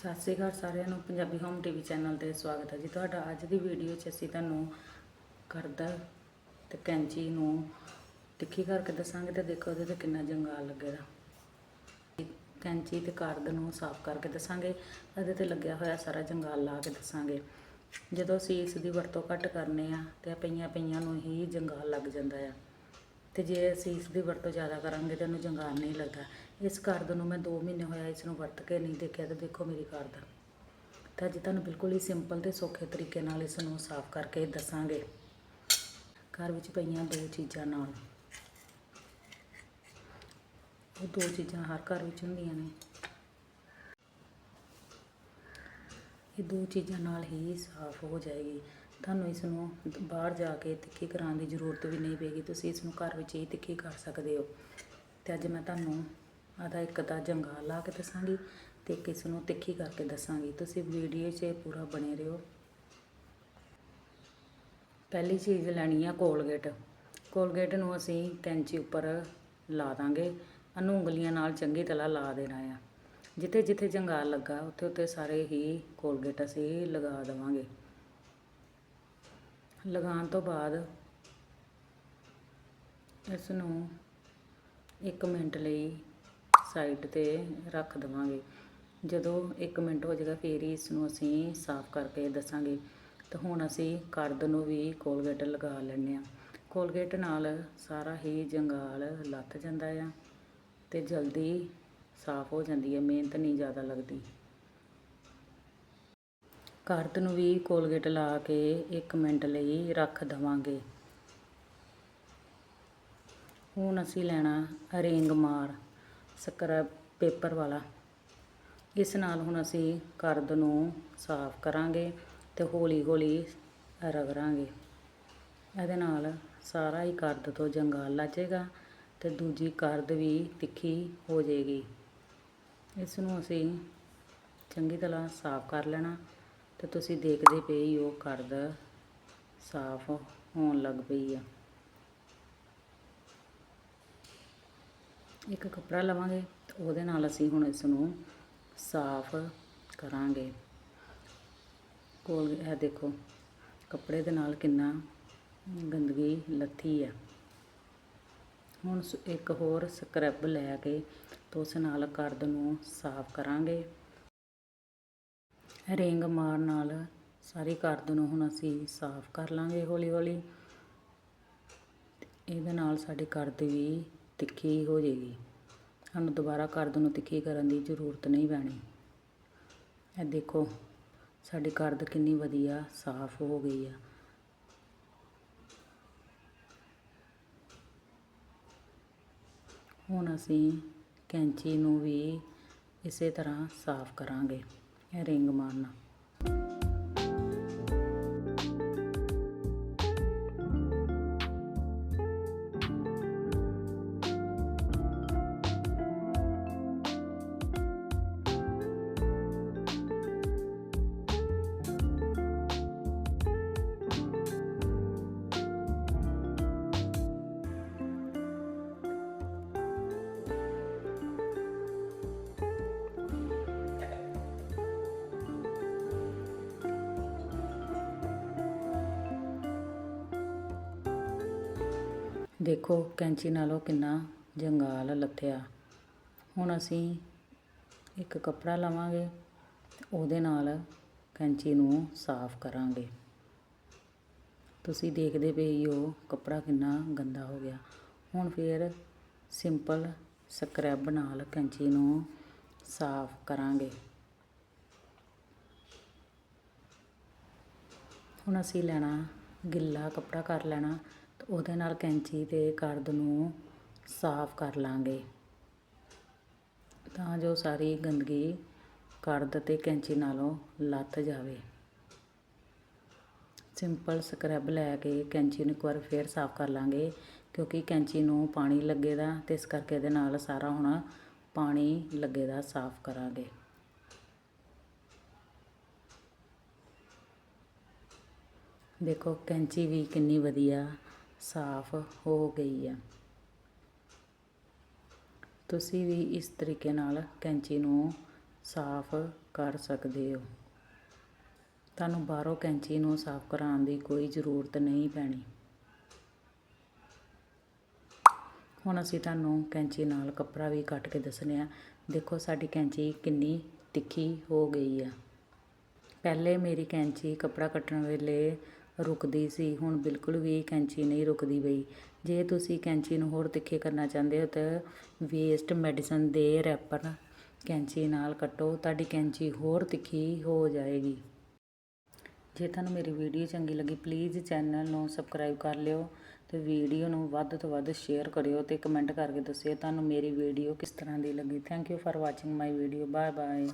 ਸਤਿ ਸ਼੍ਰੀ ਅਕਾਲ ਸਾਰਿਆਂ ਨੂੰ, ਪੰਜਾਬੀ ਹੋਮ ਟੀਵੀ ਚੈਨਲ ਤੇ ਸਵਾਗਤ ਹੈ ਜੀ। ਤੁਹਾਡਾ ਅੱਜ ਦੀ ਵੀਡੀਓ 'ਚ ਅਸੀਂ ਤੁਹਾਨੂੰ ਕਰਦਾ ਤੇ ਕੈਂਚੀ ਨੂੰ ਤਿੱਖੀ ਕਰਕੇ ਦੱਸਾਂਗੇ ਤੇ ਦੇਖੋ ਉਹਦੇ ਤੇ ਕਿੰਨਾ ਜੰਗਾਲ ਲੱਗੇਗਾ। ਕੈਂਚੀ ਤੇ ਕਰਦ ਨੂੰ ਸਾਫ਼ ਕਰਕੇ ਦੱਸਾਂਗੇ, ਇਹਦੇ ਤੇ ਲੱਗਿਆ ਹੋਇਆ ਸਾਰਾ ਜੰਗਾਲ ਲਾ ਕੇ ਦੱਸਾਂਗੇ। ਜਦੋਂ ਅਸੀਂ ਇਸ ਦੀ ਵਰਤੋਂ ਘੱਟ ਕਰਨੇ ਆ ਤੇ ਪਈਆਂ ਪਈਆਂ ਨੂੰ ਹੀ ਜੰਗਾਲ ਲੱਗ ਜਾਂਦਾ ਆ। ਤੇ ਜੇ ਅਸੀਂ ਇਸ ਦੀ ਵਰਤੋਂ ਜ਼ਿਆਦਾ ਕਰਾਂਗੇ ਤਾਂ ਇਹਨੂੰ ਜੰਗਾਲ ਨਹੀਂ ਲੱਗਦਾ ਇਸ ਕਰਦ ਨੂੰ ਮੈਂ 2 ਮਹੀਨੇ ਹੋਇਆ ਇਸ ਨੂੰ ਵਰਤ ਕੇ ਨਹੀਂ ਦੇਖਿਆ ਤਾਂ ਦੇਖੋ ਮੇਰੀ ਕਰਦ ਤਾਂ ਅੱਜ ਤੁਹਾਨੂੰ ਬਿਲਕੁਲ ਹੀ ਸਿੰਪਲ ਤੇ ਸੌਖੇ ਤਰੀਕੇ ਨਾਲ ਇਸ ਨੂੰ ਸਾਫ਼ ਕਰਕੇ ਦੱਸਾਂਗੇ। ਘਰ ਵਿੱਚ ਪਈਆਂ ਦੋ ਚੀਜ਼ਾਂ ਨਾਲ। ਉਹ ਦੋ ਚੀਜ਼ਾਂ ਹਰ ਘਰ ਵਿੱਚ ਹੁੰਦੀਆਂ ਨੇ। ਇਹ ਦੋ ਚੀਜ਼ਾਂ ਨਾਲ ਹੀ ਸਾਫ਼ ਹੋ ਜਾਏਗੀ। ਤੁਹਾਨੂੰ ਇਸ ਨੂੰ ਬਾਹਰ ਜਾ ਕੇ ਤਿੱਖੀ ਕਰਾਉਣ ਦੀ ਜ਼ਰੂਰਤ ਵੀ ਨਹੀਂ ਪਏਗੀ। ਤੁਸੀਂ ਇਸ ਨੂੰ ਘਰ ਵਿੱਚ ਹੀ ਤਿੱਖੀ ਕਰ ਸਕਦੇ ਹੋ। ਤੇ ਅੱਜ ਮੈਂ ਤੁਹਾਨੂੰ ਆਦਾ ਇੱਕ ਦਾ ਜੰਗਾਲ ਲਾ ਕੇ ਦੱਸਾਂਗੀ ਤੇ ਇੱਕ ਨੂੰ ਤਿੱਖੀ ਕਰਕੇ ਦੱਸਾਂਗੀ। ਤੁਸੀਂ ਵੀਡੀਓ 'ਚ ਪੂਰਾ ਬਣੇ ਰਹੋ। ਪਹਿਲੀ ਚੀਜ਼ ਲੈਣੀ ਆ ਕੋਲਗੇਟ। ਕੋਲਗੇਟ ਨੂੰ ਅਸੀਂ ਕੈਂਚੀ ਉੱਪਰ ਲਾ ਦਾਂਗੇ। ਇਹਨੂੰ ਉਂਗਲੀਆਂ ਨਾਲ ਚੰਗੀ ਤਰ੍ਹਾਂ ਲਾ ਦੇਣਾ ਆ। ਜਿੱਥੇ ਜਿੱਥੇ ਜੰਗਾਲ ਲੱਗਾ ਉੱਥੇ ਉੱਥੇ ਸਾਰੇ ਹੀ ਕੋਲਗੇਟ ਅਸੀਂ ਲਗਾ ਦੇਵਾਂਗੇ। ਲਗਾਉਣ ਤੋਂ ਬਾਅਦ ਇਸ ਨੂੰ 1 ਮਿੰਟ ਲਈ ਸਾਈਡ ਤੇ ਰੱਖ ਦੇਵਾਂਗੇ। ਜਦੋਂ 1 ਮਿੰਟ ਹੋ ਜਾਏਗਾ, ਫੇਰ ਹੀ ਇਸ ਨੂੰ ਅਸੀਂ ਸਾਫ਼ ਕਰਕੇ ਦੱਸਾਂਗੇ। ਤਾਂ ਹੁਣ ਅਸੀਂ ਕਰਦ ਨੂੰ ਵੀ ਕੋਲਗੇਟ ਲਗਾ ਲੈਂਦੇ ਆ ਕੋਲਗੇਟ ਨਾਲ ਸਾਰਾ ਹੀ ਜੰਗਾਲ ਲੱਥ ਜਾਂਦਾ ਆ ਤੇ ਜਲਦੀ ਸਾਫ਼ ਹੋ ਜਾਂਦੀ ਹੈ, ਮਿਹਨਤ ਨਹੀਂ ਜ਼ਿਆਦਾ ਲੱਗਦੀ। ਕਰਦ ਨੂੰ ਵੀ ਕੋਲਗੇਟ ਲਾ ਕੇ 1 ਮਿੰਟ ਲਈ ਰੱਖ ਦਵਾਂਗੇ। ਹੁਣ ਅਸੀਂ ਲੈਣਾ ਰਿੰਗ ਮਾਰ, ਸਕਰਬ ਪੇਪਰ ਵਾਲਾ। ਇਸ ਨਾਲ ਹੁਣ ਅਸੀਂ ਕਰਦ ਨੂੰ ਸਾਫ਼ ਕਰਾਂਗੇ ਤੇ ਹੌਲੀ ਹੌਲੀ ਰਗੜਾਂਗੇ। ਇਹਦੇ ਨਾਲ ਸਾਰਾ ਹੀ ਕਰਦ ਤੋਂ ਜੰਗਾਲ ਲੱਜੇਗਾ ਜਾਏਗਾ ਤੇ ਦੂਜੀ ਕਰਦ ਵੀ ਤਿੱਖੀ ਹੋ ਜਾਏਗੀ। ਇਸ ਨੂੰ ਅਸੀਂ ਚੰਗੀ ਤਰ੍ਹਾਂ ਸਾਫ਼ ਕਰ ਲੈਣਾ। ਤੇ ਤੁਸੀਂ ਦੇਖਦੇ ਪਏ ਹੀ ਉਹ ਕਰਦ ਸਾਫ਼ ਹੋਣ ਲੱਗ ਪਈ ਆ। ਇੱਕ ਕੱਪੜਾ ਲਵਾਂਗੇ ਉਹਦੇ ਨਾਲ ਅਸੀਂ ਹੁਣ ਇਸ ਨੂੰ ਸਾਫ਼ ਕਰਾਂਗੇ। ਕੋਲ ਇਹ ਦੇਖੋ, ਕੱਪੜੇ ਦੇ ਨਾਲ ਕਿੰਨਾ ਗੰਦਗੀ ਲੱਥੀ ਆ। ਹੁਣ ਸ- ਇੱਕ ਹੋਰ ਸਕਰਬ ਲੈ ਕੇ ਤੇ ਉਸ ਨਾਲ ਕਰਦ ਨੂੰ ਸਾਫ਼ ਕਰਾਂਗੇ। ਰਿੰਗ ਮਾਰ ਨਾਲ ਸਾਰੀ ਕਰਦ ਨੂੰ ਹੁਣ ਅਸੀਂ ਸਾਫ਼ ਕਰ ਲਾਂਗੇ ਹੌਲੀ ਹੌਲੀ। ਇਹਦੇ ਨਾਲ ਸਾਡੀ ਕਰਦ ਵੀ ਤਿੱਖੀ ਹੋ ਜਾਏਗੀ। ਸਾਨੂੰ ਦੁਬਾਰਾ ਕਰਦ ਨੂੰ ਤਿੱਖੀ ਕਰਨ ਦੀ ਜ਼ਰੂਰਤ ਨਹੀਂ ਪੈਣੀ। ਇਹ ਦੇਖੋ, ਸਾਡੀ ਕਰਦ ਕਿੰਨੀ ਵਧੀਆ ਸਾਫ਼ ਹੋ ਗਈ ਆ। ਹੁਣ ਅਸੀਂ ਕੈਂਚੀ ਨੂੰ ਵੀ ਇਸੇ ਤਰ੍ਹਾਂ ਸਾਫ਼ ਕਰਾਂਗੇ। ਰਿੰਗ ਮਾਰਨਾ। ਦੇਖੋ ਕੈਂਚੀ ਨਾਲੋਂ ਕਿੰਨਾ ਜੰਗਾਲ ਲੱਥਿਆ। ਹੁਣ ਅਸੀਂ ਇੱਕ ਕੱਪੜਾ ਲਵਾਂਗੇ ਉਹਦੇ ਨਾਲ ਕੈਂਚੀ ਨੂੰ ਸਾਫ਼ ਕਰਾਂਗੇ। ਤੁਸੀਂ ਦੇਖਦੇ ਪਏ ਹੀ ਹੋ ਕੱਪੜਾ ਕਿੰਨਾ ਗੰਦਾ ਹੋ ਗਿਆ। ਹੁਣ ਫਿਰ ਸਿੰਪਲ ਸਕ੍ਰੈਬ ਨਾਲ ਕੈਂਚੀ ਨੂੰ ਸਾਫ਼ ਕਰਾਂਗੇ। ਹੁਣ ਅਸੀਂ ਲੈਣਾ ਗਿੱਲਾ ਕੱਪੜਾ ਕਰ ਲੈਣਾ। ਤੇ ਉਹਦੇ ਨਾਲ ਕੈਂਚੀ ਤੇ ਕਰਦ ਨੂੰ ਸਾਫ਼ ਕਰ ਲਾਂਗੇ। ਤਾਂ ਜੋ ਸਾਰੀ ਗੰਦਗੀ ਕਰਦ ਅਤੇ ਕੈਂਚੀ ਨਾਲੋਂ ਲੱਥ ਜਾਵੇ। ਸਿੰਪਲ ਸਕਰਬ ਲੈ ਕੇ ਕੈਂਚੀ ਨੂੰ ਇੱਕ ਵਾਰ ਫੇਰ ਸਾਫ਼ ਕਰ ਲਾਂਗੇ, ਕਿਉਂਕਿ ਕੈਂਚੀ ਨੂੰ ਪਾਣੀ ਲੱਗੇਦਾ ਤੇ ਇਸ ਕਰਕੇ ਇਹਦੇ ਨਾਲ ਸਾਰਾ ਹੁਣ ਪਾਣੀ ਲੱਗੇਦਾ ਸਾਫ਼ ਕਰਾਂਗੇ। ਦੇਖੋ ਕੈਂਚੀ ਵੀ ਕਿੰਨੀ ਵਧੀਆ ਸਾਫ਼ ਹੋ ਗਈ ਆ। ਤੁਸੀਂ ਵੀ ਇਸ ਤਰੀਕੇ ਨਾਲ ਕੈਂਚੀ ਨੂੰ ਸਾਫ਼ ਕਰ ਸਕਦੇ ਹੋ। ਤੁਹਾਨੂੰ ਬਾਹਰੋਂ ਕੈਂਚੀ ਨੂੰ ਸਾਫ਼ ਕਰਾਉਣ ਦੀ ਕੋਈ ਜ਼ਰੂਰਤ ਨਹੀਂ ਪੈਣੀ। ਹੁਣ ਅਸੀਂ ਤੁਹਾਨੂੰ ਕੈਂਚੀ ਨਾਲ ਕੱਪੜਾ ਵੀ ਕੱਟ ਕੇ ਦੱਸਣੇ ਆ। ਦੇਖੋ ਸਾਡੀ ਕੈਂਚੀ ਕਿੰਨੀ ਤਿੱਖੀ ਹੋ ਗਈ ਆ। ਪਹਿਲੇ ਮੇਰੀ ਕੈਂਚੀ ਕੱਪੜਾ ਕੱਟਣ ਵੇਲੇ ਰੁਕਦੀ ਸੀ। ਹੁਣ ਬਿਲਕੁਲ ਵੀ ਕੈਂਚੀ ਨਹੀਂ ਰੁਕਦੀ ਪਈ ਜੇ ਤੁਸੀਂ ਕੈਂਚੀ ਨੂੰ ਹੋਰ ਤਿੱਖੇ ਕਰਨਾ ਚਾਹੁੰਦੇ ਹੋ ਤਾਂ ਵੇਸਟ ਮੈਡੀਸਨ ਦੇ ਰੈਪਰ ਕੈਂਚੀ ਨਾਲ ਕੱਟੋ। ਤੁਹਾਡੀ ਕੈਂਚੀ ਹੋਰ ਤਿੱਖੀ ਹੋ ਜਾਏਗੀ। ਜੇ ਤੁਹਾਨੂੰ ਮੇਰੀ ਵੀਡੀਓ ਚੰਗੀ ਲੱਗੀ ਪਲੀਜ਼ ਚੈਨਲ ਨੂੰ ਸਬਸਕ੍ਰਾਈਬ ਕਰ ਲਿਓ ਤੇ ਵੀਡੀਓ ਨੂੰ ਵੱਧ ਤੋਂ ਵੱਧ ਸ਼ੇਅਰ ਕਰਿਓ ਤੇ ਕਮੈਂਟ ਕਰਕੇ ਦੱਸਿਓ ਤੁਹਾਨੂੰ ਮੇਰੀ ਵੀਡੀਓ ਕਿਸ ਤਰ੍ਹਾਂ ਦੀ ਲੱਗੀ। Thank you for watching my video bye bye